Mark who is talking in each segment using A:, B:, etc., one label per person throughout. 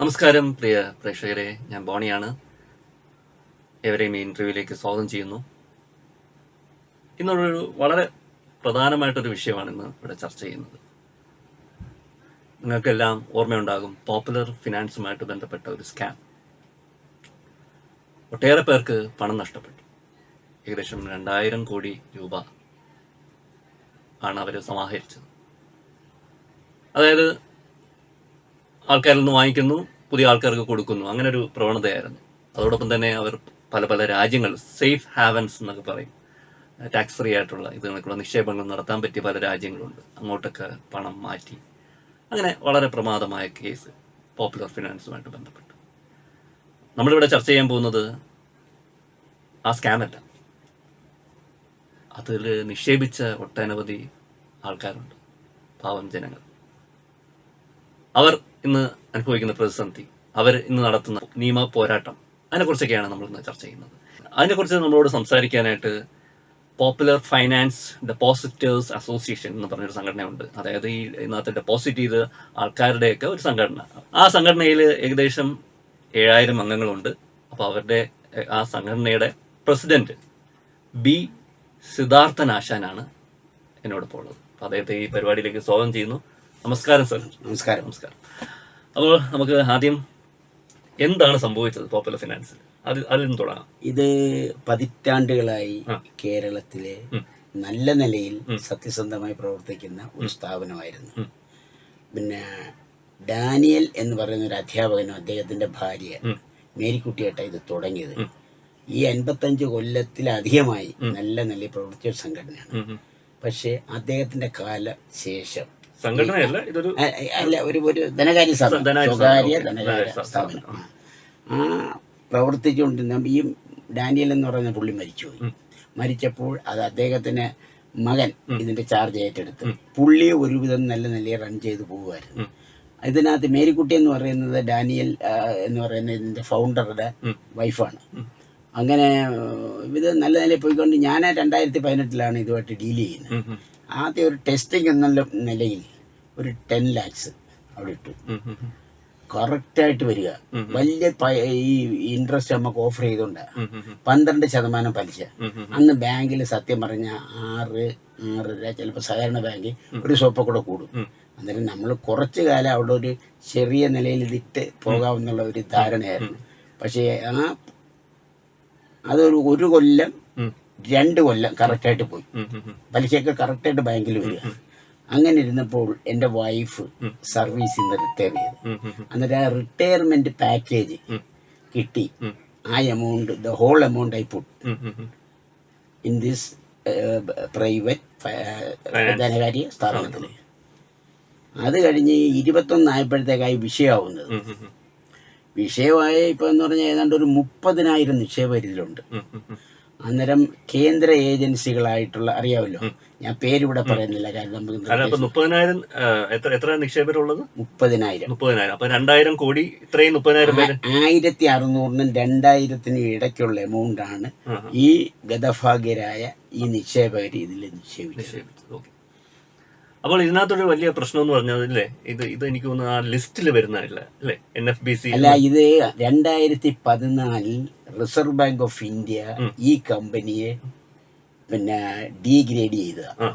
A: നമസ്കാരം പ്രിയ പ്രേക്ഷകരെ. ഞാൻ ബോണിയാണ്. എവരെയും ഈ ഇന്റർവ്യൂവിലേക്ക് സ്വാഗതം ചെയ്യുന്നു. ഇന്നൊരു വളരെ പ്രധാനമായിട്ടൊരു വിഷയമാണ് ഇന്ന് ഇവിടെ ചർച്ച ചെയ്യുന്നത്. നിങ്ങൾക്കെല്ലാം ഓർമ്മയുണ്ടാകും പോപ്പുലർ ഫിനാൻസുമായിട്ട് ബന്ധപ്പെട്ട ഒരു സ്കാം. ഒട്ടേറെ പേർക്ക് പണം നഷ്ടപ്പെട്ടു. ഏകദേശം രണ്ടായിരം കോടി രൂപ ആണ് അവർ സമാഹരിച്ചത്. അതായത് ആൾക്കാരിൽ നിന്ന് വാങ്ങിക്കുന്നു പുതിയ ആൾക്കാർക്ക് കൊടുക്കുന്നു. അങ്ങനെ ഒരു പ്രവണതയായിരുന്നു. അതോടൊപ്പം തന്നെ അവർ പല പല രാജ്യങ്ങൾ സേഫ് ഹാവൻസ് എന്നൊക്കെ പറയും. ടാക്സ് ഫ്രീ ആയിട്ടുള്ള ഇത് കണക്കുള്ള നിക്ഷേപങ്ങൾ നടത്താൻ പറ്റിയ പല രാജ്യങ്ങളുണ്ട്. അങ്ങോട്ടൊക്കെ പണം മാറ്റി. അങ്ങനെ വളരെ പ്രമാദമായ കേസ് പോപ്പുലർ ഫിനാൻസുമായിട്ട് ബന്ധപ്പെട്ട്. നമ്മളിവിടെ ചർച്ച ചെയ്യാൻ പോകുന്നത് ആ സ്കാമല്ല അതിൽ നിക്ഷേപിച്ച ഒട്ടനവധി ആൾക്കാരുണ്ട്. പാവം ജനങ്ങൾ. അവർ ഇന്ന് അനുഭവിക്കുന്ന പ്രതിസന്ധി അവർ ഇന്ന് നടത്തുന്ന നിയമ പോരാട്ടം അതിനെക്കുറിച്ചൊക്കെയാണ് നമ്മൾ ഇന്ന് ചർച്ച ചെയ്യുന്നത്. അതിനെക്കുറിച്ച് നമ്മളോട് സംസാരിക്കാനായിട്ട് പോപ്പുലർ ഫൈനാൻസ് ഡെപ്പോസിറ്റേഴ്സ് അസോസിയേഷൻ എന്ന് പറഞ്ഞൊരു സംഘടനയുണ്ട്. അതായത് ഈ ഇന്നത്തെ ഡെപ്പോസിറ്റ് ചെയ്ത ആൾക്കാരുടെയൊക്കെ ഒരു സംഘടന. ആ സംഘടനയിൽ ഏകദേശം ഏഴായിരം അംഗങ്ങളുണ്ട്. അപ്പോൾ അവരുടെ ആ സംഘടനയുടെ പ്രസിഡന്റ് ബി സിദ്ധാർത്ഥൻ ആശാനാണ് എന്നോടൊപ്പം ഉള്ളത് അപ്പോൾ അദ്ദേഹത്തെ ഈ പരിപാടിയിലേക്ക് സ്വാഗതം ചെയ്യുന്നു. നമസ്കാരം സർ.
B: നമസ്കാരം.
A: നമസ്കാരം. അപ്പോൾ നമുക്ക് ആദ്യം എന്താണ് സംഭവിച്ചത് പോപ്പുലർ ഫിനാൻസിൽ അത് അതിൽ നിന്ന് തുടങ്ങാം.
B: ഇത് പതിറ്റാണ്ടുകളായി കേരളത്തിലെ നല്ല നിലയിൽ സത്യസന്ധമായി പ്രവർത്തിക്കുന്ന ഒരു സ്ഥാപനമായിരുന്നു. പിന്നെ ഡാനിയൽ എന്ന് പറയുന്ന ഒരു അധ്യാപകനും അദ്ദേഹത്തിന്റെ ഭാര്യ
A: മേരിക്കുട്ടിയായിട്ടാണ്
B: മേരിക്കുട്ടിയായിട്ട ഇത് തുടങ്ങിയത്. ഈ അൻപത്തഞ്ച് കൊല്ലത്തിലധികമായി നല്ല നിലയിൽ പ്രവർത്തിച്ച ഒരു സംഘടനയാണ്. പക്ഷേ അദ്ദേഹത്തിന്റെ കാല ശേഷം
A: സംഘടനയല്ല ഇതൊരു
B: അല്ല ഒരു ഒരു ധനകാര്യ സ്ഥാപനം. സ്വകാര്യ. ധനകാര്യ സ്ഥാപനം. ആ പ്രവർത്തിച്ചുകൊണ്ടിരുന്ന ഈ ഡാനിയൽ എന്ന് പറയുന്ന പുള്ളി മരിച്ചുപോയി. മരിച്ചപ്പോൾ അത് അദ്ദേഹത്തിന് മകൻ ഇതിന്റെ ചാർജ് ഏറ്റെടുത്ത് പുള്ളി ഒരുവിധം നല്ല നിലയിൽ റൺ ചെയ്തു പോവുമായിരുന്നു ഇതിനകത്ത് മേരിക്കുട്ടി എന്ന് പറയുന്നത് ഡാനിയൽ എന്ന് പറയുന്ന ഇതിന്റെ ഫൗണ്ടറുടെ വൈഫാണ് അങ്ങനെ ഇത് നല്ല നിലയിൽ പോയിക്കൊണ്ട് ഞാൻ രണ്ടായിരത്തി പതിനെട്ടിലാണ് ഇതുമായിട്ട് ഡീൽ ചെയ്യുന്നത്. ആദ്യം ഒരു ടെസ്റ്റിംഗ് എന്നുള്ള നിലയിൽ ഒരു ടെൻ ലാക്സ് അവിടെ ഇട്ടു. കറക്റ്റായിട്ട് വരിക വലിയ ഈ ഇൻട്രസ്റ്റ് നമുക്ക് ഓഫർ ചെയ്തുകൊണ്ട്. പന്ത്രണ്ട് ശതമാനം പലിശ. അന്ന് ബാങ്കിൽ സത്യം പറഞ്ഞ ആറ് ആറര ചിലപ്പോൾ സാധാരണ ബാങ്കിൽ ഒരു സ്വപ്പം കൂടെ കൂടും. അന്നേരം നമ്മൾ കുറച്ച് കാലം അവിടെ ഒരു ചെറിയ നിലയിൽ ഇതിട്ട് പോകാമെന്നുള്ള ഒരു ധാരണയായിരുന്നു പക്ഷേ ആ അതൊരു ഒരു കൊല്ലം. രണ്ട് കൊല്ലം കറക്റ്റായിട്ട് പോയി. പലിശയൊക്കെ കറക്റ്റായിട്ട് ബാങ്കിൽ വരിക. അങ്ങനെ ഇരുന്നപ്പോൾ എന്റെ വൈഫ് സർവീസിൽ നിന്ന് റിട്ടയർ ചെയ്തു. അന്നേരം ആ റിട്ടയർമെന്റ് പാക്കേജ് കിട്ടി. ആ amount the whole amount I put. In this private ധനകാര്യ സ്ഥാപനത്തിൽ. അത് കഴിഞ്ഞ് ഇരുപത്തൊന്നായപ്പോഴത്തേക്കായി വിഷയമാവുന്നത്. വിഷയമായ ഇപ്പൊ എന്ന് പറഞ്ഞാൽ ഏതാണ്ട് ഒരു മുപ്പതിനായിരം നിക്ഷേപം ഇതിലുണ്ട്. അന്നേരം കേന്ദ്ര ഏജൻസികളായിട്ടുള്ള അറിയാമല്ലോ ഞാൻ പേരിവിടെ പറയുന്നില്ല കാരണം നമുക്ക്
A: മുപ്പതിനായിരം എത്ര എത്ര നിക്ഷേപരുള്ളത്
B: മുപ്പതിനായിരം.
A: മുപ്പതിനായിരം. അപ്പൊ രണ്ടായിരം കോടി ഇത്രയും മുപ്പതിനായിരം പേര്.
B: ആയിരത്തി അറുന്നൂറിനും രണ്ടായിരത്തിനും ഇടയ്ക്കുള്ള എമൗണ്ട് ആണ് ഈ ഗതഭാഗ്യരായ ഈ നിക്ഷേപകർ ഇതിൽ നിക്ഷേപിച്ചത്.
A: നിക്ഷേപിച്ചത്. ഓക്കെ. അപ്പോൾ ഇതിനകത്തൊരു വലിയ പ്രശ്നം എന്ന് പറഞ്ഞത് അല്ലേ ഇത് ഇത് എനിക്ക് തോന്നുന്നു ആ ലിസ്റ്റിൽ വരുന്നതല്ല അല്ലേ എൻ എഫ് ബി സി
B: അല്ല ഇത് രണ്ടായിരത്തി പതിനാലിൽ റിസർവ് ബാങ്ക് ഓഫ് ഇന്ത്യ ഈ കമ്പനിയെ പിന്നെ ഡീഗ്രേഡ് ചെയ്തതാണ്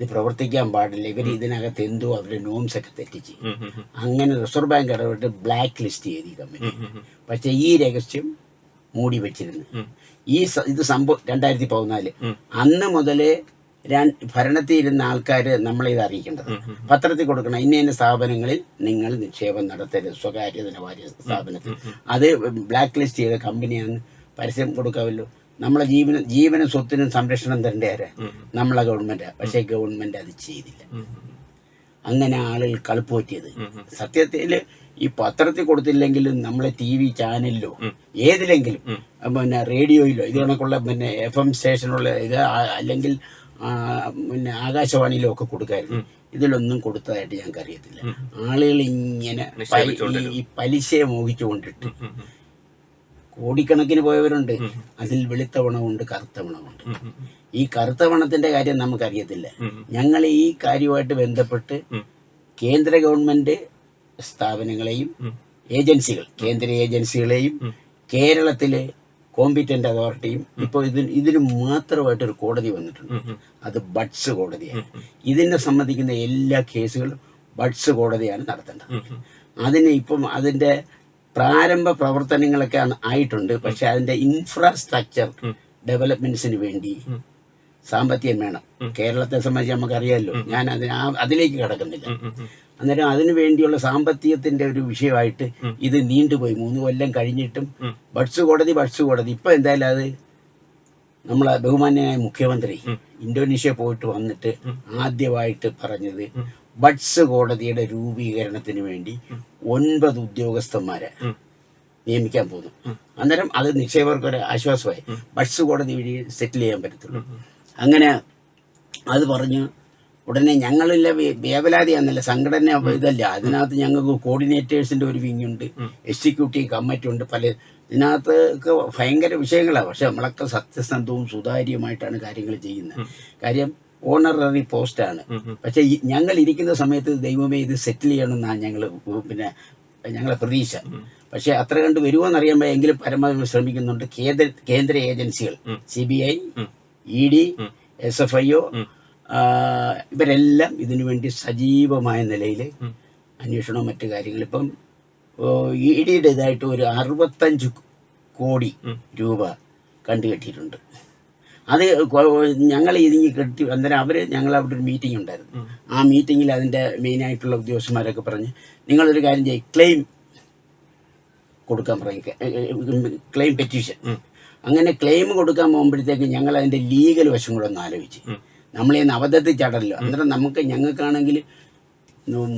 B: ഇത് പ്രവർത്തിക്കാൻ പാടില്ല. ഇവർ ഇതിനകത്ത് എന്തോ അവരുടെ നോംസ് ഒക്കെ തെറ്റിച്ച്. അങ്ങനെ റിസർവ് ബാങ്ക് ഇടപെട്ട് ബ്ലാക്ക് ലിസ്റ്റ് ചെയ്ത് ഈ കമ്പനി പക്ഷെ ഈ രഹസ്യം മൂടി വെച്ചിരുന്നു. ഈ ഇത് സംഭവം രണ്ടായിരത്തി പതിനാല് അന്ന് മുതലേ ഭരണത്തിൽ ഇരുന്ന ആൾക്കാർ നമ്മളിത് അറിയിക്കേണ്ടത് പത്രത്തിൽ കൊടുക്കണം ഇന്ന ഇന്ന സ്ഥാപനങ്ങളിൽ നിങ്ങൾ നിക്ഷേപം നടത്തരുത്. സ്വകാര്യ ധനകാര്യ സ്ഥാപനത്തിൽ. അത് ബ്ലാക്ക് ലിസ്റ്റ് ചെയ്ത കമ്പനിയാണ്. പരസ്യം കൊടുക്കാമല്ലോ. നമ്മളെ ജീവന ജീവനും സ്വത്തിനും സംരക്ഷണം തരേണ്ട ആരാ? നമ്മളെ ഗവൺമെന്റ്. പക്ഷേ ഗവൺമെന്റ് അത് ചെയ്തില്ല. അങ്ങനെ ആളുകൾ കളിപ്പോറ്റിയത്. സത്യത്തിൽ ഈ പത്രത്തിൽ കൊടുത്തില്ലെങ്കിലും നമ്മളെ ടി വി ചാനലിലോ ഏതിലെങ്കിലും പിന്നെ റേഡിയോയിലോ ഇത് കണക്കുള്ള പിന്നെ എഫ് എം സ്റ്റേഷനുള്ള ഇത് അല്ലെങ്കിൽ പിന്നെ ആകാശവാണിയിലും ഒക്കെ കൊടുക്കായിരുന്നു ഇതിലൊന്നും കൊടുത്തതായിട്ട് ഞങ്ങൾക്ക് അറിയത്തില്ല ആളുകൾ ഇങ്ങനെ ഈ പലിശയെ മോഹിച്ചുകൊണ്ടിട്ട്. കോടിക്കണക്കിന് പോയവരുണ്ട്. അതിൽ വെളുത്ത പണമുണ്ട് കറുത്ത പണമുണ്ട് ഈ കറുത്ത പണത്തിന്റെ കാര്യം നമുക്കറിയത്തില്ല. ഞങ്ങൾ ഈ കാര്യമായിട്ട് ബന്ധപ്പെട്ട് കേന്ദ്ര ഗവൺമെന്റ് സ്ഥാപനങ്ങളെയും ഏജൻസികൾ കേന്ദ്ര ഏജൻസികളെയും കേരളത്തിലെ കോമ്പിറ്റന്റ് അതോറിറ്റിയും ഇപ്പോൾ ഇതിന് ഇതിന് മാത്രമായിട്ടൊരു കോടതി വന്നിട്ടുണ്ട്. അത് ബഡ്സ് കോടതിയാണ്. ഇതിനെ സംബന്ധിക്കുന്ന എല്ലാ കേസുകളും ബഡ്സ് കോടതിയാണ് നടത്തേണ്ടത്. അതിന് ഇപ്പം അതിന്റെ പ്രാരംഭ പ്രവർത്തനങ്ങളൊക്കെ ആയിട്ടുണ്ട്. പക്ഷെ അതിന്റെ ഇൻഫ്രാസ്ട്രക്ചർ ഡെവലപ്മെന്റ്സിന് വേണ്ടി സാമ്പത്തികം വേണം. കേരളത്തെ സംബന്ധിച്ച് നമുക്കറിയാമല്ലോ. ഞാൻ അതിന് അതിലേക്ക് കടക്കുന്നില്ല. അന്നേരം അതിനു വേണ്ടിയുള്ള സാമ്പത്തികത്തിന്റെ ഒരു വിഷയമായിട്ട് ഇത് നീണ്ടുപോയി. മൂന്ന് കൊല്ലം കഴിഞ്ഞിട്ടും ബഡ്സ് കോടതി ബഡ്സ് കോടതി. ഇപ്പൊ എന്തായാലും അത് നമ്മളെ ബഹുമാന്യനായ മുഖ്യമന്ത്രി ഇന്തോനേഷ്യ പോയിട്ട് വന്നിട്ട് ആദ്യമായിട്ട് പറഞ്ഞത് ബഡ്സ് കോടതിയുടെ രൂപീകരണത്തിന് വേണ്ടി ഒൻപത് ഉദ്യോഗസ്ഥന്മാരെ നിയമിക്കാൻ പോകുന്നു. അന്നേരം അത് നിക്ഷേപകർക്ക് ഒരു ആശ്വാസമായി. ബഡ്സ് കോടതി വഴി സെറ്റിൽ ചെയ്യാൻ പറ്റത്തുള്ളൂ. അങ്ങനെ അത് പറഞ്ഞു ഉടനെ ഞങ്ങളില്ല വേവലാതി എന്നല്ല സംഘടന ഇതല്ല. അതിനകത്ത് ഞങ്ങൾക്ക് കോർഡിനേറ്റേഴ്സിന്റെ ഒരു വിങ് ഉണ്ട് എക്സിക്യൂട്ടീവ് കമ്മിറ്റി ഉണ്ട് പല ഇതിനകത്ത് ഭയങ്കര വിഷയങ്ങളാണ് പക്ഷെ നമ്മളൊക്കെ സത്യസന്ധവും സുതാര്യമായിട്ടാണ് കാര്യങ്ങൾ ചെയ്യുന്നത്. കാര്യം ഓണററി പോസ്റ്റാണ്. പക്ഷെ ഞങ്ങൾ ഇരിക്കുന്ന സമയത്ത് ദൈവമേ ഇത് സെറ്റിൽ ചെയ്യണമെന്നാണ് ഞങ്ങൾ പിന്നെ ഞങ്ങളെ പ്രതീക്ഷ. പക്ഷെ അത്ര കണ്ട് വരുമോ അറിയാൻ എങ്കിലും പരമാവധി ശ്രമിക്കുന്നുണ്ട് കേന്ദ്ര കേന്ദ്ര ഏജൻസികൾ. C B I E D S F I O ഇവരെല്ലാം ഇതിനു വേണ്ടി സജീവമായ നിലയിൽ അന്വേഷണവും മറ്റു കാര്യങ്ങൾ ഇപ്പം ഇ ഡിയുടെ ഇതായിട്ട് ഒരു അറുപത്തഞ്ച് കോടി രൂപ കണ്ടുകെട്ടിയിട്ടുണ്ട്. അത് ഞങ്ങൾ ഇതിങ്ങി കെട്ടി അന്നേരം അവർ ഞങ്ങൾ അവിടെ ഒരു മീറ്റിംഗ് ഉണ്ടായിരുന്നു. ആ മീറ്റിങ്ങിൽ അതിന്റെ മെയിനായിട്ടുള്ള ഉദ്യോഗസ്ഥന്മാരൊക്കെ പറഞ്ഞ് നിങ്ങളൊരു കാര്യം ചെയ്യും ക്ലെയിം കൊടുക്കാൻ പറയും ക്ലെയിം പെറ്റീഷൻ അങ്ങനെ ക്ലെയിം കൊടുക്കാൻ പോകുമ്പോഴത്തേക്ക് ഞങ്ങൾ അതിന്റെ ലീഗൽ വശം കൂടെ ഒന്ന് ആലോചിച്ച്. നമ്മളെ നവതത്തിൽ ചാടല്ലോ. അന്നേരം നമുക്ക് ഞങ്ങൾക്കാണെങ്കിൽ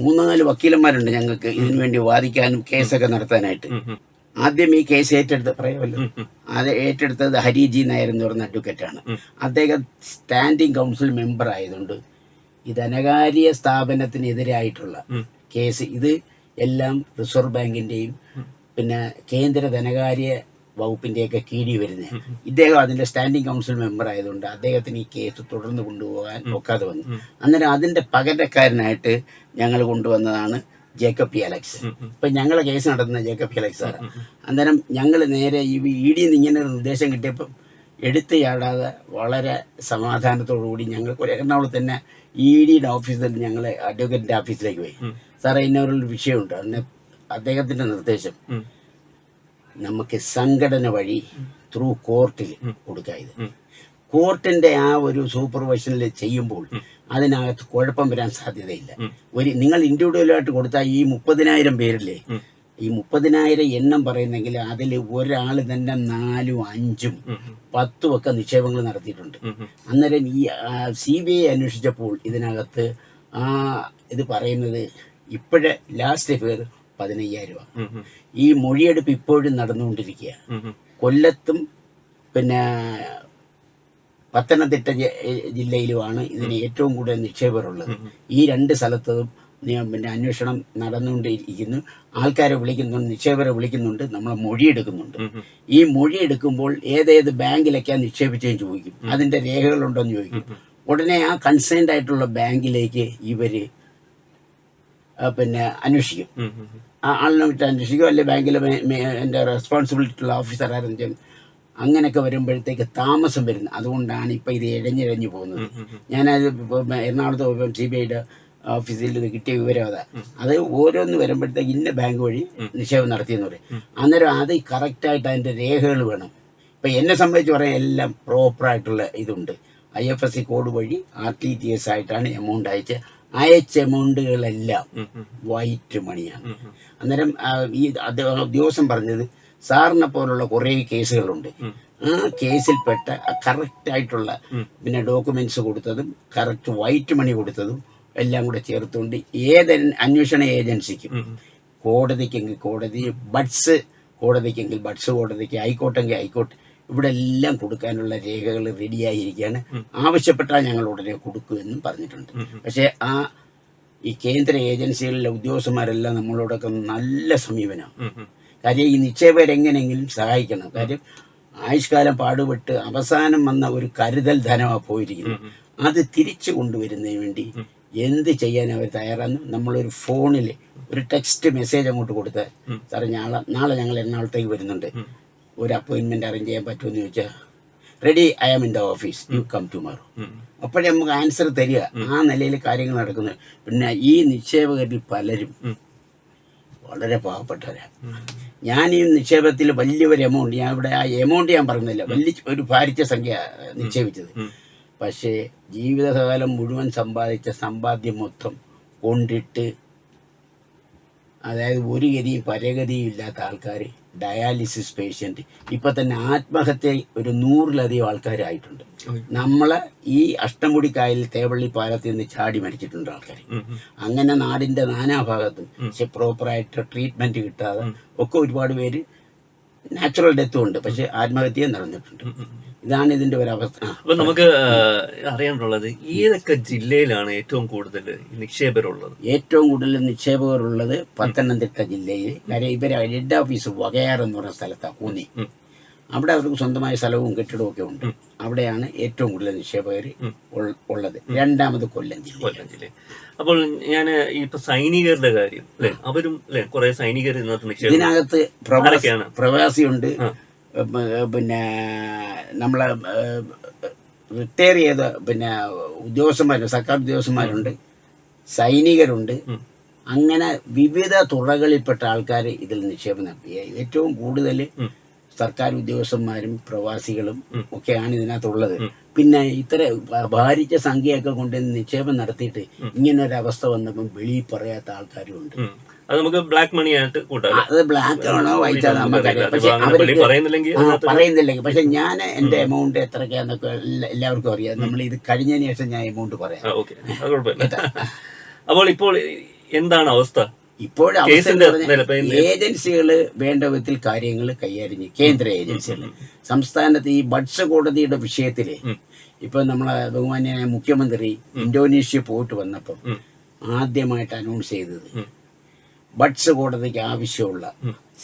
B: മൂന്നാൽ വക്കീലന്മാരുണ്ട് ഞങ്ങൾക്ക് ഇതിനു വേണ്ടി വാദിക്കാനും കേസൊക്കെ നടത്താനായിട്ട്. ആദ്യം ഈ കേസ് ഏറ്റെടുത്ത് പറയുമല്ലോ? അത് ഏറ്റെടുത്തത് ഹരിജി നായർ എന്ന് പറയുന്ന അഡ്വക്കേറ്റാണ് അദ്ദേഹം സ്റ്റാൻഡിംഗ് കൗൺസിൽ മെമ്പർ ആയതുകൊണ്ട് ഈ ധനകാര്യ സ്ഥാപനത്തിനെതിരായിട്ടുള്ള കേസ് ഇത് എല്ലാം റിസർവ് ബാങ്കിന്റെയും പിന്നെ കേന്ദ്ര ധനകാര്യ വകുപ്പിന്റെയൊക്കെ കീഴി വരുന്നത് ഇദ്ദേഹം അതിന്റെ സ്റ്റാൻഡിംഗ് കൗൺസിൽ മെമ്പർ ആയതുകൊണ്ട് അദ്ദേഹത്തിന് ഈ കേസ് തുടർന്ന് കൊണ്ടുപോകാൻ ഒക്കാതെ വന്നു. അന്നേരം അതിന്റെ പകരക്കാരനായിട്ട് ഞങ്ങൾ കൊണ്ടുവന്നതാണ് ജേക്കബ് പി അലക്സ്. ഇപ്പം ഞങ്ങളെ കേസ് നടത്തുന്ന ജേക്കബ് പി അലക്സ് ആണ് അന്നേരം ഞങ്ങൾ നേരെ ഈ ഇ ഡിയിൽ നിന്ന് ഇങ്ങനെ ഒരു നിർദ്ദേശം കിട്ടിയപ്പം എടുത്ത് ചാടാതെ വളരെ സമാധാനത്തോടു കൂടി ഞങ്ങൾ എറണാകുളത്ത് തന്നെ ഇ ഡിയുടെ ഓഫീസിൽ ഞങ്ങൾ അഡ്വക്കേറ്റിന്റെ ഓഫീസിലേക്ക് പോയി. സാറേ ഇന്നൊരു വിഷയമുണ്ട്. അതിന് അദ്ദേഹത്തിന്റെ നിർദ്ദേശം നമുക്ക് സംഘടന വഴി ത്രൂ കോർട്ടിൽ കൊടുക്കുക ഇത് കോർട്ടിന്റെ ആ ഒരു സൂപ്പർവൈഷനിൽ ചെയ്യുമ്പോൾ അതിനകത്ത് കുഴപ്പം വരാൻ സാധ്യതയില്ല. ഒരു നിങ്ങൾ ഇൻഡിവിജ്വലായിട്ട് കൊടുത്താൽ ഈ മുപ്പതിനായിരം പേരില്ലേ ഈ മുപ്പതിനായിരം എണ്ണം പറയുന്നെങ്കിൽ അതിൽ ഒരാൾ തന്നെ നാലും അഞ്ചും പത്തും ഒക്കെ നിക്ഷേപങ്ങൾ നടത്തിയിട്ടുണ്ട്. അന്നേരം ഈ സി ബി ഐ അന്വേഷിച്ചപ്പോൾ ഇതിനകത്ത് ആ ഇത് പറയുന്നത് ഇപ്പോഴേ ലാസ്റ്റ് ഫിയർ പതിനയ്യായിരം രൂപ. ഈ മൊഴിയെടുപ്പ് ഇപ്പോഴും നടന്നുകൊണ്ടിരിക്കുക കൊല്ലത്തും പിന്നെ പത്തനംതിട്ട ജില്ലയിലുമാണ് ഇതിന് ഏറ്റവും കൂടുതൽ നിക്ഷേപകരുള്ളത്. ഈ രണ്ട് സ്ഥലത്തും പിന്നെ അന്വേഷണം നടന്നുകൊണ്ടിരിക്കുന്നു. ആൾക്കാരെ വിളിക്കുന്നുണ്ട് നിക്ഷേപരെ വിളിക്കുന്നുണ്ട് നമ്മൾ മൊഴിയെടുക്കുന്നുണ്ട്. ഈ മൊഴിയെടുക്കുമ്പോൾ ഏതേത് ബാങ്കിലൊക്കെയാണ് നിക്ഷേപിച്ചതെന്ന് ചോദിക്കും. അതിന്റെ രേഖകളുണ്ടോ എന്ന് ചോദിക്കും. ഉടനെ ആ കൺസേൺഡ് ആയിട്ടുള്ള ബാങ്കിലേക്ക് ഇവർ ആ, പിന്നെ അന്വേഷിക്കും. ആ ആളിനെ വിട്ട് അന്വേഷിക്കും. അല്ലെങ്കിൽ ബാങ്കിലെ എന്റെ റെസ്പോൺസിബിലിറ്റി ഉള്ള ഓഫീസർ ആരെന്ന് അങ്ങനെയൊക്കെ വരുമ്പോഴത്തേക്ക് താമസം വരുന്നത്. അതുകൊണ്ടാണ് ഇപ്പം ഇത് ഇഴഞ്ഞിഴഞ്ഞു പോകുന്നത്. ഞാനത് എറണാകുളത്ത് സി ബി ഐയുടെ ഓഫീസിൽ നിന്ന് കിട്ടിയ വിവരം അതാ അത് ഓരോന്ന് വരുമ്പോഴത്തേക്ക് ഇന്ന ബാങ്ക് വഴി നിക്ഷേപം നടത്തിയെന്ന് പറയും. അന്നേരം അത് കറക്റ്റായിട്ട് അതിന്റെ രേഖകൾ വേണം. ഇപ്പം എന്നെ സംബന്ധിച്ച് പറയാൻ എല്ലാം പ്രോപ്പറായിട്ടുള്ള ഇതുണ്ട്. I F S C code വഴി ആർ ടി ടി എസ് ആയിട്ടാണ് എമൗണ്ട് അയച്ച് അയച്ച എമൗണ്ടുകളെല്ലാം വൈറ്റ് മണിയാണ്. അന്നേരം ഈ അദ്ദേഹം ഉദ്യോഗസ്ഥൻ പറഞ്ഞത് സാറിനെ പോലുള്ള കുറേ കേസുകളുണ്ട്. ആ കേസിൽപ്പെട്ട കറക്റ്റ് ആയിട്ടുള്ള പിന്നെ ഡോക്യുമെന്റ്സ് കൊടുത്തതും കറക്റ്റ് വൈറ്റ് മണി കൊടുത്തതും എല്ലാം കൂടെ ചേർത്തുകൊണ്ട് ഏത് അന്വേഷണ ഏജൻസിക്കും കോടതിക്കെങ്കിൽ കോടതി ബഡ്സ് കോടതിക്കെങ്കിൽ ബഡ്സ് കോടതിക്ക് ഹൈക്കോട്ടെങ്കിൽ ഹൈക്കോർട്ട് ഇവിടെ എല്ലാം കൊടുക്കാനുള്ള രേഖകൾ റെഡിയായിരിക്കുകയാണ്. ആവശ്യപ്പെട്ടാൽ ഞങ്ങൾ ഉടനെ കൊടുക്കുമെന്നും പറഞ്ഞിട്ടുണ്ട്. പക്ഷേ ആ ഈ കേന്ദ്ര ഏജൻസികളിലെ ഉദ്യോഗസ്ഥന്മാരെല്ലാം നമ്മളോടൊക്കെ നല്ല സമീപനമാണ് കാര്യം ഈ നിക്ഷേപരെങ്ങനെയെങ്കിലും സഹായിക്കണം. കാര്യം ആയുഷ്കാലം പാടുപെട്ട് അവസാനം വന്ന ഒരു കരുതൽ ധനമാണ് പോയിരിക്കുന്നത് അത് തിരിച്ചു കൊണ്ടുവരുന്നതിന് വേണ്ടി എന്ത് ചെയ്യാൻ അവർ തയ്യാറാന്ന് നമ്മളൊരു ഫോണിൽ ഒരു ടെക്സ്റ്റ് മെസ്സേജ് അങ്ങോട്ട് കൊടുത്താൽ സാറേ നാളെ നാളെ ഞങ്ങൾ എറണാകുളത്തേക്ക് വരുന്നുണ്ട്. ഒരു അപ്പോയിൻമെന്റ് അറേഞ്ച് ചെയ്യാൻ പറ്റുമെന്ന് ചോദിച്ചാൽ ready I am in the office you come tomorrow അപ്പോഴേ നമുക്ക് ആൻസർ തരിക. ആ നിലയിൽ കാര്യങ്ങൾ നടക്കുന്നത് പിന്നെ ഈ നിക്ഷേപകരിൽ പലരും വളരെ പാവപ്പെട്ടവരാണ് ഞാൻ ഈ നിക്ഷേപത്തിൽ വലിയൊരു എമൗണ്ട് ഞാൻ ഇവിടെ ആ എമൗണ്ട് ഞാൻ പറഞ്ഞില്ല. വലിയ ഒരു ഭാരിച്ച സംഖ്യ നിക്ഷേപിച്ചത്. പക്ഷേ ജീവിതകാലം മുഴുവൻ സമ്പാദിച്ച സമ്പാദ്യം മൊത്തം കൊണ്ടിട്ട് അതായത് ഒരു ഗതിയും പരഗതിയും ഇല്ലാത്ത ആൾക്കാർ ഡയാലിസിസ് പേഷ്യന്റ് ഇപ്പം തന്നെ ആത്മഹത്യ ഒരു നൂറിലധികം ആൾക്കാരായിട്ടുണ്ട്. നമ്മളെ ഈ അഷ്ടമുടി കായലിൽ തേവള്ളി പാലത്തിൽ നിന്ന് ചാടി മരിച്ചിട്ടുണ്ട് ആൾക്കാർ അങ്ങനെ നാടിന്റെ നാനാഭാഗത്തും പക്ഷെ പ്രോപ്പറായിട്ട് ട്രീറ്റ്മെന്റ് കിട്ടാതെ ഒക്കെ ഒരുപാട് പേര് നാച്ചുറൽ ഡെത്തും ഉണ്ട്. പക്ഷെ ആത്മഹത്യ നടന്നിട്ടുണ്ട് ഇതാണ് ഇതിന്റെ ഒരു അവസ്ഥ
A: അപ്പൊ നമുക്ക് അറിയാനുള്ളത് ഏതൊക്കെ ജില്ലയിലാണ് ഏറ്റവും കൂടുതൽ നിക്ഷേപരുള്ളത്?
B: ഏറ്റവും കൂടുതൽ നിക്ഷേപകരുള്ളത് പത്തനംതിട്ട ജില്ലയിൽ. കാര്യം ഇവരെ ഹെഡ് ഓഫീസ് വകയാർ എന്ന് പറയുന്ന സ്ഥലത്താണ് കൂന്നി. അവിടെ അവർക്ക് സ്വന്തമായ സ്ഥലവും കെട്ടിടവും ഒക്കെ ഉണ്ട്. അവിടെയാണ് ഏറ്റവും കൂടുതൽ നിക്ഷേപകർ ഉള്ളത്. രണ്ടാമത് കൊല്ലം ജില്ല.
A: കൊല്ലം ജില്ല. അപ്പോൾ ഞാൻ ഇപ്പൊ സൈനികരുടെ കാര്യം അവരും കുറെ സൈനികർ ഇതിനകത്ത്?
B: പ്രവാസിയുണ്ട്. പിന്നെ നമ്മളെ റിട്ടയർ ചെയ്ത പിന്നെ ഉദ്യോഗസ്ഥന്മാരുണ്ട് സർക്കാർ ഉദ്യോഗസ്ഥന്മാരുണ്ട് സൈനികരുണ്ട്. അങ്ങനെ വിവിധ തുറകളിൽപ്പെട്ട ആൾക്കാർ ഇതിൽ നിക്ഷേപം നടത്തി. ഏറ്റവും കൂടുതൽ സർക്കാർ ഉദ്യോഗസ്ഥന്മാരും പ്രവാസികളും ഒക്കെയാണ് ഇതിനകത്തുള്ളത്. പിന്നെ ഇത്ര ഭാരിച്ച സംഖ്യയൊക്കെ കൊണ്ട് നിക്ഷേപം നടത്തിയിട്ട് ഇങ്ങനൊരവസ്ഥ വന്നപ്പം വെളിയിൽ പറയാത്ത ആൾക്കാരും ഉണ്ട്.
A: അത് നമുക്ക് ബ്ലാക്ക് മണി ആയിട്ട് കൂട്ടാം
B: അത് ബ്ലാക്ക് ആണോ വൈറ്റ് ആണോ നമുക്കറിയാം പക്ഷെ
A: പറയുന്നില്ലെങ്കിൽ
B: പക്ഷെ ഞാൻ എന്റെ എമൗണ്ട് എത്രയൊക്കെയാന്നൊക്കെ എല്ലാ- എല്ലാവർക്കും അറിയാം. നമ്മൾ ഇത് കഴിഞ്ഞതിന് ശേഷം ഞാൻ എമൗണ്ട് പറയാം.
A: അപ്പോൾ ഇപ്പോൾ എന്താണ് അവസ്ഥ?
B: ഇപ്പോഴും ഏജൻസികൾ വേണ്ട വിധത്തിൽ കാര്യങ്ങൾ കൈകാര്യം ചെയ്യും. കേന്ദ്ര ഏജൻസികൾ സംസ്ഥാനത്ത് ഈ ബഡ്സ് കോടതിയുടെ വിഷയത്തിൽ ഇപ്പൊ നമ്മളെ ബഹുമാന്യനായ മുഖ്യമന്ത്രി ഇന്തോനേഷ്യ പോയിട്ട്
A: വന്നപ്പോൾ
B: ആദ്യമായിട്ട് അനൗൺസ് ചെയ്തത് ബഡ്സ് കോടതിക്ക് ആവശ്യമുള്ള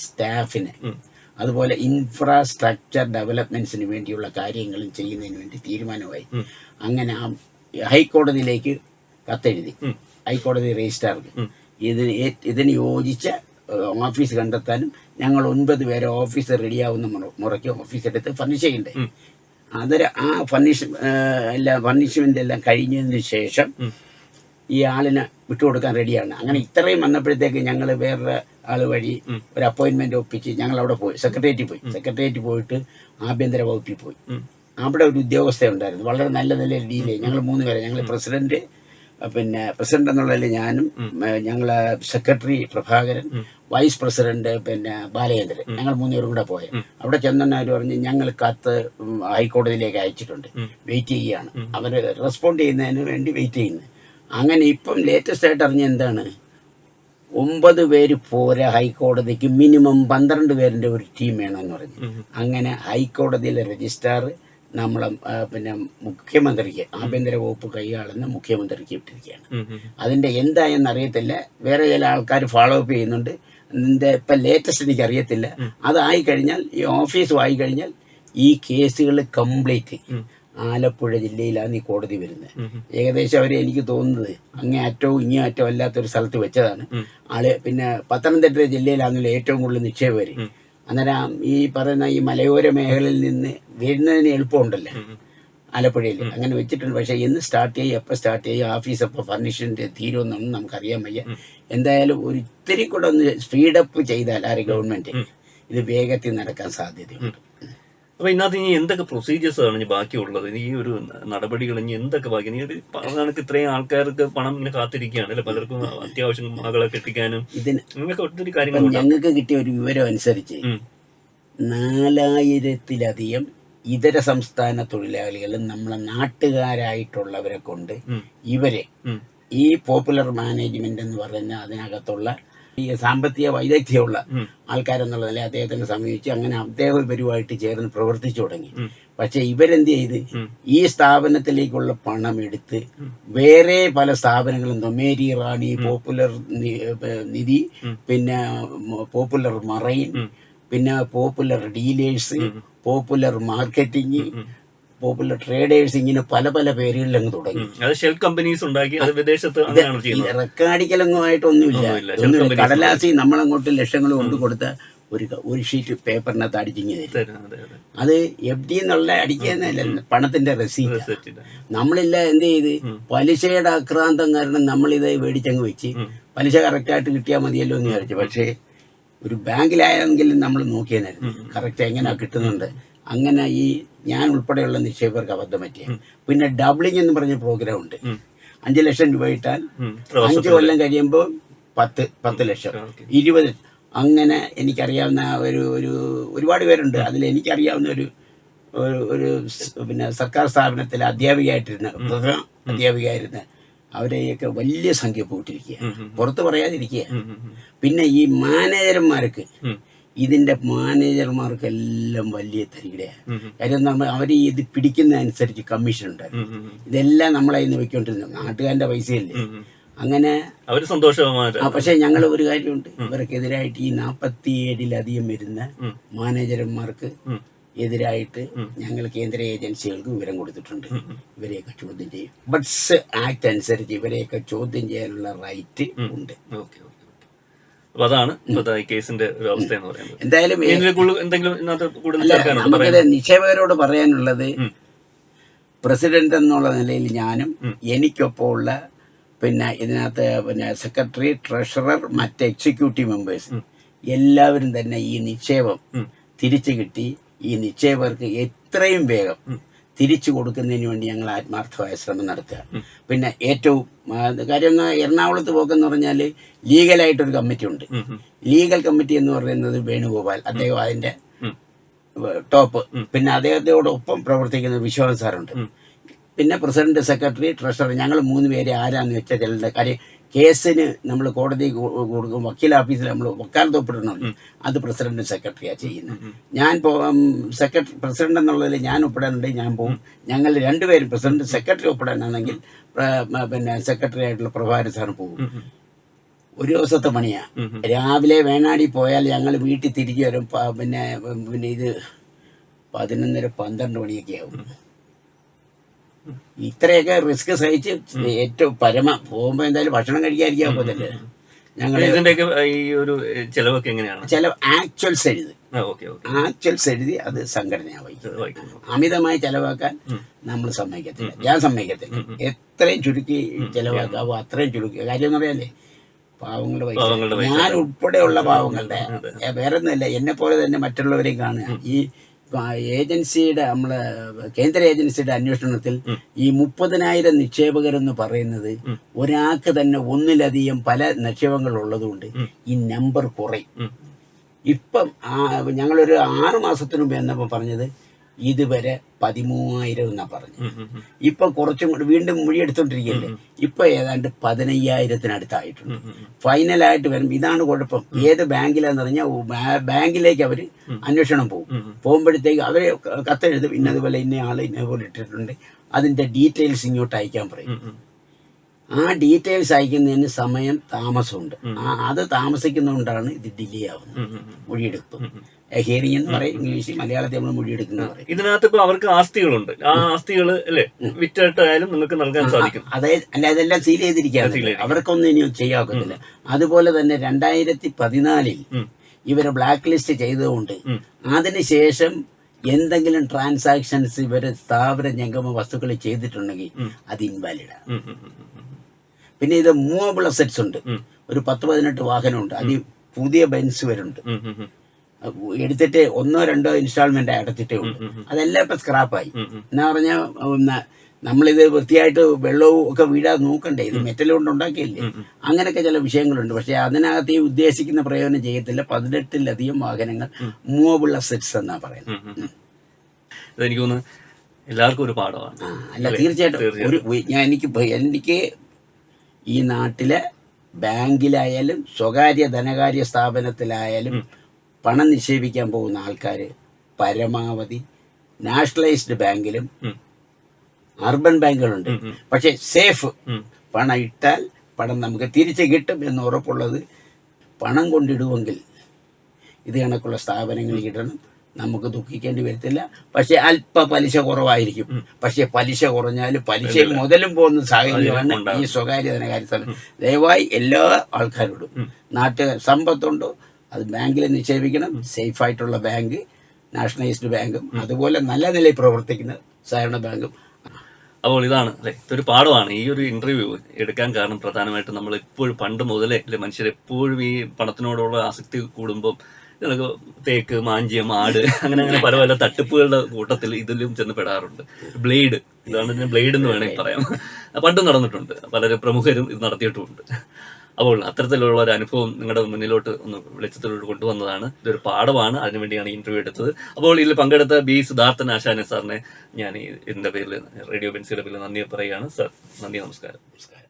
B: സ്റ്റാഫിന് അതുപോലെ ഇൻഫ്രാസ്ട്രക്ചർ ഡെവലപ്മെന്റ്സിന് വേണ്ടിയുള്ള കാര്യങ്ങളും ചെയ്യുന്നതിന് വേണ്ടി തീരുമാനമായി. അങ്ങനെ ആ ഹൈക്കോടതിയിലേക്ക് കത്തെഴുതി. ഹൈക്കോടതി രജിസ്ട്രാർക്ക്. ഇതിന് ഇതിന് യോജിച്ച ഓഫീസ് കണ്ടെത്താനും ഞങ്ങൾ ഒൻപത് പേരെ ഓഫീസ് റെഡിയാവുന്ന മുറയ്ക്ക് ഓഫീസ് എടുത്ത് ഫർണിഷ് ചെയ്യണ്ടേ. അതൊരു ആ ഫർണിഷ് എല്ലാം ഫർണിഷ്മെന്റ് എല്ലാം കഴിഞ്ഞതിന് ശേഷം. ഈ ആളിനെ വിട്ടുകൊടുക്കാൻ റെഡിയാണ്. അങ്ങനെ ഇത്രയും വന്നപ്പോഴത്തേക്ക് ഞങ്ങൾ വേറൊരു ആൾ വഴി ഒരു അപ്പോയിന്റ്മെന്റ് ഒപ്പിച്ച് ഞങ്ങൾ അവിടെ പോയി. സെക്രട്ടേറിയറ്റിൽ പോയി. സെക്രട്ടേറിയറ്റിൽ പോയിട്ട് ആഭ്യന്തര വകുപ്പിൽ പോയി. അവിടെ ഒരു ഉദ്യോഗസ്ഥ ഉണ്ടായിരുന്നു. വളരെ നല്ല നല്ല ഡീൽ ഞങ്ങൾ മൂന്ന് പേരെ. ഞങ്ങൾ പ്രസിഡന്റ് പിന്നെ പ്രസിഡന്റ് എന്നുള്ളതിൽ ഞാനും ഞങ്ങൾ സെക്രട്ടറി പ്രഭാകരൻ വൈസ് പ്രസിഡന്റ് പിന്നെ ബാലചന്ദ്രൻ. ഞങ്ങൾ മൂന്നുപേരും കൂടെ പോയ. അവിടെ ചെന്നവർ പറഞ്ഞ് ഞങ്ങൾ കത്ത് ഹൈക്കോടതിയിലേക്ക് അയച്ചിട്ടുണ്ട്. വെയിറ്റ് ചെയ്യുകയാണ്. അവർ റെസ്പോണ്ട് ചെയ്യുന്നതിന് വേണ്ടി വെയിറ്റ് ചെയ്യുന്നത് അങ്ങനെ ഇപ്പം ലേറ്റസ്റ്റ് ആയിട്ട് അറിഞ്ഞ എന്താണ്? ഒമ്പത് പേര് പോരാ ഹൈക്കോടതിക്ക് മിനിമം പന്ത്രണ്ട് പേരിന്റെ ഒരു ടീം വേണമെന്ന് പറഞ്ഞു. അങ്ങനെ ഹൈക്കോടതിയിലെ രജിസ്ട്രാർ നമ്മളെ പിന്നെ മുഖ്യമന്ത്രിക്ക് ആഭ്യന്തര വകുപ്പ് കൈയാളുന്ന മുഖ്യമന്ത്രിക്ക് ഇട്ടിരിക്കുകയാണ്. അതിന്റെ എന്തായെന്ന് അറിയത്തില്ല. വേറെ ചില ആൾക്കാർ ഫോളോ അപ്പ് ചെയ്യുന്നുണ്ട്. ഇതിന്റെ ഇപ്പം ലേറ്റസ്റ്റ് എനിക്ക് അറിയത്തില്ല. അതായി കഴിഞ്ഞാൽ ഈ ഓഫീസ് ആയി കഴിഞ്ഞാൽ ഈ കേസുകൾ കംപ്ലീറ്റ് ആലപ്പുഴ ജില്ലയിലാണ് ഈ കോടതി വരുന്നത്. ഏകദേശം അവർ എനിക്ക് തോന്നുന്നത് അങ്ങേ അറ്റവും ഇങ്ങേ അറ്റവും അല്ലാത്തൊരു സ്ഥലത്ത് വെച്ചതാണ്. ആൾ പിന്നെ പത്തനംതിട്ട ജില്ലയിലാണല്ലോ ഏറ്റവും കൂടുതൽ നിക്ഷേപകർ അന്നേരം ഈ പറയുന്ന ഈ മലയോര മേഖലയിൽ നിന്ന് വരുന്നതിന് എളുപ്പമുണ്ടല്ലോ? ആലപ്പുഴയിൽ അങ്ങനെ വെച്ചിട്ടുണ്ട്. പക്ഷേ എന്ന് സ്റ്റാർട്ട് ചെയ്യും എപ്പോൾ സ്റ്റാർട്ട് ചെയ്യും ഓഫീസ് എപ്പോൾ ഫർണിഷിന്റെ തീരുമെന്നൊന്നും നമുക്കറിയാൻ വയ്യ. എന്തായാലും ഒരു ഇത്തിരി കൂടെ ഒന്ന് സ്പീഡപ്പ് ചെയ്താൽ ആര് ഗവൺമെന്റ് ഇത് വേഗത്തിൽ നടക്കാൻ സാധ്യതയുണ്ട്.
A: അപ്പൊ ഇതിനകത്ത് ഇനി എന്തൊക്കെ പ്രൊസീജിയേഴ്സാണ് ആണ് ഇനി ബാക്കിയുള്ളത്? ഈ ഒരു നടപടികൾ ഇനി എന്തൊക്കെ ബാക്കി? ഇനി ഒരു പറഞ്ഞ കണക്ക് ഇത്രയും ആൾക്കാർക്ക് പണം ഇങ്ങനെ കാത്തിരിക്കുകയാണ് അല്ലെ? പലർക്കും അത്യാവശ്യം മകളെ കെട്ടിക്കാനും
B: ഇതിന്
A: അങ്ങനെയൊക്കെ ഒത്തിരി കാര്യങ്ങൾ
B: ഞങ്ങൾക്ക് കിട്ടിയ ഒരു വിവരം അനുസരിച്ച്. നാലായിരത്തിലധികം ഇതര സംസ്ഥാന തൊഴിലാളികളും നമ്മളെ നാട്ടുകാരായിട്ടുള്ളവരെ കൊണ്ട് ഇവരെ ഈ പോപ്പുലർ മാനേജ്മെന്റ് എന്ന് പറയുന്ന അതിനകത്തുള്ള ഈ സാമ്പത്തിക വൈദഗ്ധ്യമുള്ള
A: ആൾക്കാരെന്നുള്ള
B: നില അദ്ദേഹത്തിനെ സമീപിച്ച് അങ്ങനെ അദ്ദേഹം ഇവരുമായിട്ട് ചേർന്ന് പ്രവർത്തിച്ചു തുടങ്ങി. പക്ഷെ ഇവരെന്ത് ചെയ്ത്? ഈ സ്ഥാപനത്തിലേക്കുള്ള പണം എടുത്ത് വേറെ പല സ്ഥാപനങ്ങളും നൊമേരി റാണി പോപ്പുലർ നിധി പിന്നെ പോപ്പുലർ മറൈൻ പിന്നെ popular dealers popular marketing popular traders ഇങ്ങനെ പല പല പേരുകളിൽ അങ്ങ് തുടങ്ങി.
A: അത് ഷെൽ കമ്പനീസ് ഉണ്ടാക്കി അത് വിദേശത്ത്
B: റെക്കാർഡിക്കലൊന്നുമായിട്ടൊന്നുമില്ല
A: ഒന്നുമില്ല.
B: കടലാസി നമ്മളങ്ങോട്ട് ലക്ഷങ്ങൾ കൊണ്ട് കൊടുത്ത ഒരു ഒരു ഷീറ്റ് പേപ്പറിനകത്ത് അടിച്ചിങ്ങി തരും.
A: അതെ,
B: എഫ് ഡി എന്നുള്ള അടിക്കുന്നതല്ല പണത്തിന്റെ റെസീറ്റ് നമ്മളില്ല എന്ത് ചെയ്ത്? പലിശയുടെ ആക്രാന്തം കാരണം നമ്മളിത് മേടിച്ചങ്ങ് വെച്ച്. പലിശ കറക്റ്റായിട്ട് കിട്ടിയാൽ മതിയല്ലോ എന്ന് വിചാരിച്ചു. പക്ഷേ ഒരു ബാങ്കിലായെങ്കിലും നമ്മൾ നോക്കിയതായിരുന്നു കറക്റ്റ് എങ്ങനെയാ കിട്ടുന്നുണ്ട്? അങ്ങനെ ഈ ഞാൻ ഉൾപ്പെടെയുള്ള നിക്ഷേപകർക്ക് അബദ്ധം പറ്റിയ പിന്നെ ഡബ്ലിങ് എന്ന് പറഞ്ഞ പ്രോഗ്രാം ഉണ്ട്. അഞ്ചു ലക്ഷം രൂപ ഇട്ടാൽ അഞ്ചു കൊല്ലം കഴിയുമ്പോൾ പത്ത് പത്ത് ലക്ഷം. ഇരുപത്. അങ്ങനെ എനിക്കറിയാവുന്ന ഒരു ഒരു ഒരുപാട് പേരുണ്ട്. അതിൽ എനിക്കറിയാവുന്ന ഒരു ഒരു- പിന്നെ സർക്കാർ സ്ഥാപനത്തിൽ അധ്യാപികയായിട്ടിരുന്ന പ്രഥമ അധ്യാപികയായിരുന്ന അവരെയൊക്കെ വലിയ സംഖ്യ പോയിട്ടിരിക്കുക പുറത്ത് പറയാതിരിക്കുക. പിന്നെ ഈ മാനേജർമാർക്ക്. ഇതിന്റെ മാനേജർമാർക്കെല്ലാം വലിയ തരികിടയാണ്. കാര്യം നമ്മൾ അവർ ഇത് പിടിക്കുന്ന അനുസരിച്ച് കമ്മീഷൻ ഉണ്ടായിരുന്നു
A: ഉം, ഉം, ഉം.
B: ഇതെല്ലാം നമ്മളെ ഇന്ന് വെക്കൊണ്ടിരുന്നത് നാട്ടുകാരന്റെ പൈസയല്ലേ. അങ്ങനെ പക്ഷെ ഞങ്ങൾ ഒരു കാര്യമുണ്ട് ഇവർക്കെതിരായിട്ട് ഈ നാൽപ്പത്തി ഏഴിലധികം വരുന്ന. മാനേജർമാർക്ക്. എതിരായിട്ട് ഞങ്ങൾ കേന്ദ്ര ഏജൻസികൾക്ക് വിവരം കൊടുത്തിട്ടുണ്ട് ഇവരെയൊക്കെ ചോദ്യം ചെയ്യും ബട്ട്സ് ആക്ട് അനുസരിച്ച് ഇവരെയൊക്കെ ചോദ്യം ചെയ്യാനുള്ള റൈറ്റ് ഉണ്ട്
A: ഓക്കെ. അപ്പൊ അതാണ് കേസിന്റെ ഒരു അവസ്ഥ എന്ന് പറയുന്നത്.
B: എന്തായാലും
A: എന്തെങ്കിലും കൂടുതൽ
B: നിക്ഷേപകരോട് പറയാനുള്ളത് പ്രസിഡന്റ് എന്നുള്ള നിലയിൽ ഞാനും എനിക്കൊപ്പം ഉള്ള പിന്നെ ഇതിനകത്ത് പിന്നെ സെക്രട്ടറി ട്രഷറർ മറ്റ് എക്സിക്യൂട്ടീവ് മെമ്പേഴ്സ് എല്ലാവരും തന്നെ ഈ നിക്ഷേപം തിരിച്ചു കിട്ടി. ഈ നിക്ഷേപകർക്ക് എത്രയും വേഗം തിരിച്ചു കൊടുക്കുന്നതിന് വേണ്ടി ഞങ്ങൾ ആത്മാർത്ഥമായ ശ്രമം നടത്തുക. പിന്നെ ഏറ്റവും കാര്യം എറണാകുളത്ത് പോക്കെന്ന് പറഞ്ഞാൽ ലീഗലായിട്ടൊരു കമ്മിറ്റി ഉണ്ട്. ലീഗൽ കമ്മിറ്റി എന്ന് പറയുന്നത് വേണുഗോപാൽ. അദ്ദേഹം അതിന്റെ ടോപ്പ്. പിന്നെ അദ്ദേഹത്തോടൊപ്പം പ്രവർത്തിക്കുന്ന വിശ്വാസ് സാറുണ്ട്. പിന്നെ പ്രസിഡന്റ് സെക്രട്ടറി ട്രഷറർ ഞങ്ങൾ മൂന്ന് പേരെ ആരാന്ന് വെച്ചാൽ ചിലരുടെ കാര്യം കേസിന് നമ്മൾ കോടതി കൊടുക്കും വക്കീൽ ഓഫീസിൽ നമ്മൾ വക്കാലത്ത് ഒപ്പിടണമല്ലോ അത് പ്രസിഡന്റ് സെക്രട്ടറിയാണ് ചെയ്യുന്നത്. ഞാൻ സെക്രട്ടറി പ്രസിഡന്റ് എന്നുള്ളതിൽ ഞാൻ ഒപ്പിടാനുണ്ടെങ്കിൽ ഞാൻ പോകും ഞങ്ങൾ രണ്ടുപേരും പ്രസിഡന്റ് സെക്രട്ടറി ഒപ്പിടാനാണെങ്കിൽ പിന്നെ സെക്രട്ടറി ആയിട്ടുള്ള പ്രഭാരി സാർ പോകും ഒരു ദിവസത്തെ പണിയാ. രാവിലെ വേണാടി പോയാൽ ഞങ്ങൾ വീട്ടിൽ തിരിച്ചു വരും. പിന്നെ പിന്നെ ഇത് പതിനൊന്നര പന്ത്രണ്ട് മണിയൊക്കെ ആവും. ഇത്രയൊക്കെ റിസ്ക് സഹിച്ച് ഏറ്റവും പരമ പോകുമ്പോൾ എന്തായാലും ഭക്ഷണം കഴിക്കാതിരിക്കാൻ പറ്റില്ല ഞങ്ങൾ
A: ഇതിന്റെയൊക്കെ ഈ ഒരു ചെലവൊക്കെ എങ്ങനെയാണ്?
B: ചില ആക്ച്വൽസ് എഴുതി ആക്ച്വൽസ് എഴുതി അത് സംഘടനയാണ്
A: വഹിക്കുന്നത്.
B: അമിതമായി ചെലവാക്കാൻ നമ്മൾ സമ്മതിക്കത്തില്ല. ഞാൻ സമ്മതിക്കത്തില്ല. എത്രയും ചുരുക്കി ചെലവാക്കാവോ അത്രയും ചുരുക്കി. കാര്യം എന്ന് പറയാല്ലേ പാവങ്ങളുടെ പൈസ. ഞാൻ ഉൾപ്പെടെയുള്ള പാവങ്ങളുടെ വേറെ ഒന്നുമല്ല എന്നെ പോലെ തന്നെ മറ്റുള്ളവരെയും കാണുക. ഈ ഏജൻസിയുടെ നമ്മളെ കേന്ദ്ര ഏജൻസിയുടെ അന്വേഷണത്തിൽ ഈ മുപ്പതിനായിരം നിക്ഷേപകരെന്ന് പറയുന്നത് ഒരാൾക്ക് തന്നെ ഒന്നിലധികം പല നിക്ഷേപങ്ങൾ ഉള്ളതുകൊണ്ട് ഈ നമ്പർ കുറയും. ഇപ്പം ഞങ്ങളൊരു ആറ് മാസത്തിനു മുമ്പ് എന്നപ്പോൾ പറഞ്ഞത് ഇതുവരെ പതിമൂവായിരം എന്നാ പറഞ്ഞു. ഇപ്പൊ കുറച്ചും കൂടി വീണ്ടും മൊഴി എടുത്തോണ്ടിരിക്കുന്നത് ഇപ്പൊ ഏതാണ്ട് പതിനയ്യായിരത്തിനടുത്തായിട്ടുണ്ട്. ഫൈനലായിട്ട് വരും. ഇതാണ് കുഴപ്പം. ഏത് ബാങ്കിലാന്ന് പറഞ്ഞാൽ ബാങ്കിലേക്ക് അവർ അന്വേഷണം പോകും. പോകുമ്പോഴത്തേക്ക് അവരെ കത്തെഴുതും. ഇന്നതുപോലെ ഇന്ന ആൾ ഇന്നതുപോലെ ഇട്ടിട്ടുണ്ട്. അതിന്റെ ഡീറ്റെയിൽസ് ഇങ്ങോട്ട് അയക്കാൻ പറയും. ആ ഡീറ്റെയിൽസ് അയക്കുന്നതിന് സമയം താമസമുണ്ട്. ആ അത് താമസിക്കുന്നതുകൊണ്ടാണ് ഇത് ഡിലേ ആവുന്നത്. മൊഴിയെടുപ്പ്. ഹിയറിംഗ് എന്ന് പറയും ഇംഗ്ലീഷിൽ മലയാളത്തിൽ നമ്മൾ മൊഴിയെടുക്കുന്നത്
A: ഇതിനകത്ത് ഇപ്പൊ അവർക്ക് ആസ്തികളുണ്ട്. ആ ആസ്തികൾ അല്ലേ വിറ്റായിട്ടായാലും നിങ്ങൾക്ക് നൽകാൻ സാധിക്കും.
B: അതായത് അല്ല അതെല്ലാം സീൽ ചെയ്തിരിക്കുകയാണ്. അവർക്കൊന്നും ഇനി ചെയ്യാക്കത്തില്ല. അതുപോലെ തന്നെ രണ്ടായിരത്തി പതിനാലിൽ. ഇവരെ ബ്ലാക്ക് ലിസ്റ്റ് ചെയ്തതുകൊണ്ട്
A: ഉം.
B: അതിനുശേഷം എന്തെങ്കിലും ട്രാൻസാക്ഷൻസ് ഇവർ സ്ഥാപന ജംഗമ വസ്തുക്കൾ ചെയ്തിട്ടുണ്ടെങ്കിൽ അത് ഇൻവാലിഡാണ് പിന്നെ ഇത് മൂവബിൾ അസറ്റ്സ് ഉണ്ട്. ഒരു പത്ത് പതിനെട്ട് വാഹനമുണ്ട്. അത് പുതിയ ബെൻസ് വരുന്നുണ്ട്. എടുത്തിട്ട് ഒന്നോ രണ്ടോ ഇൻസ്റ്റാൾമെന്റ് അടച്ചിട്ടേ ഉള്ളൂ. അതെല്ലാം ഇപ്പൊ സ്ക്രാപ്പായി. എന്നാ പറഞ്ഞാൽ നമ്മളിത് വൃത്തിയായിട്ട് വെള്ളവും ഒക്കെ വീടാ നോക്കണ്ടേ? ഇത് മെറ്റൽ കൊണ്ട് ഉണ്ടാക്കിയില്ലേ? അങ്ങനെയൊക്കെ ചില വിഷയങ്ങളുണ്ട്. പക്ഷെ അതിനകത്ത് ഈ ഉദ്ദേശിക്കുന്ന പ്രയോജനം ചെയ്യത്തില്ല. പതിനെട്ടിലധികം വാഹനങ്ങൾ മൂവബിൾ അസറ്റ്സ് എന്നാ പറയുന്നത്.
A: ഉം. തോന്നുന്നു എല്ലാവർക്കും ഒരു പാഠമാണ്.
B: അല്ല തീർച്ചയായിട്ടും. ഒരു- ഞാൻ എനിക്ക് എനിക്ക് ഈ നാട്ടിലെ ബാങ്കിലായാലും സ്വകാര്യ ധനകാര്യ സ്ഥാപനത്തിലായാലും പണം നിക്ഷേപിക്കാൻ പോകുന്ന ആൾക്കാർ പരമാവധി നാഷണലൈസ്ഡ് ബാങ്കിലും. അർബൻ ബാങ്കുകളുണ്ട്. പക്ഷെ സേഫ് പണം ഇട്ടാൽ പണം നമുക്ക് തിരിച്ച് കിട്ടും എന്ന് ഉറപ്പുള്ളത് പണം കൊണ്ടിടുമെങ്കിൽ ഇത് കണക്കുള്ള സ്ഥാപനങ്ങളിൽ ഇടണം. നമുക്ക് ദുഃഖിക്കേണ്ടി വരത്തില്ല. പക്ഷെ അല്പ പലിശ കുറവായിരിക്കും. പക്ഷെ പലിശ കുറഞ്ഞാലും പലിശയും മുതലും പോകുന്ന സാഹചര്യമാണ് ഈ സ്വകാര്യ ധനകാര്യത്തിൽ ദയവായി എല്ലാ ആൾക്കാരോടും നാട്ടുകാർ സമ്പത്തുണ്ടോ? അത് ബാങ്കിൽ നിക്ഷേപിക്കണം. സേഫ് ആയിട്ടുള്ള ബാങ്ക് നാഷണലൈസ്ഡ് ബാങ്കും അതുപോലെ നല്ല നിലയിൽ പ്രവർത്തിക്കുന്ന സഹകരണ ബാങ്കും.
A: അപ്പോൾ ഇതാണ് അല്ലെ ഇതൊരു പാഠമാണ്. ഈ ഒരു ഇന്റർവ്യൂ എടുക്കാൻ കാരണം പ്രധാനമായിട്ടും നമ്മൾ എപ്പോഴും പണ്ട് മുതലേ അല്ലെ മനുഷ്യർ എപ്പോഴും ഈ പണത്തിനോടുള്ള ആസക്തി കൂടുമ്പോൾ നമുക്ക് തേക്ക് മാഞ്ചിയം ആട് അങ്ങനെ അങ്ങനെ പല പല തട്ടിപ്പുകളുടെ കൂട്ടത്തിൽ ഇതിലും ചെന്ന് പെടാറുണ്ട്. ബ്ലേഡ് ഇതാണ് ബ്ലേഡ് എന്ന് വേണമെങ്കിൽ പറയാം. പണ്ടും നടന്നിട്ടുണ്ട്. പലരും പ്രമുഖരും ഇത് നടത്തിയിട്ടുമുണ്ട്. അപ്പോൾ അത്തരത്തിലുള്ള ഒരു അനുഭവം നിങ്ങളുടെ മുന്നിലോട്ട് ഒന്ന് വെളിച്ചത്തിലോട്ട് കൊണ്ടുവന്നതാണ്. ഇതൊരു പാഠമാണ്. അതിനുവേണ്ടിയാണ് ഇന്റർവ്യൂ എടുത്തത്. അപ്പോൾ ഇതിൽ പങ്കെടുത്ത ബി സിദ്ധാർത്ഥൻ ആശാനെ സാറിനെ ഞാൻ ഇതിന്റെ പേരിൽ റേഡിയോ ബെൻസിയുടെ പേരിൽ നന്ദി പറയുകയാണ്. സാർ നന്ദി നമസ്കാരം.
B: നമസ്കാരം.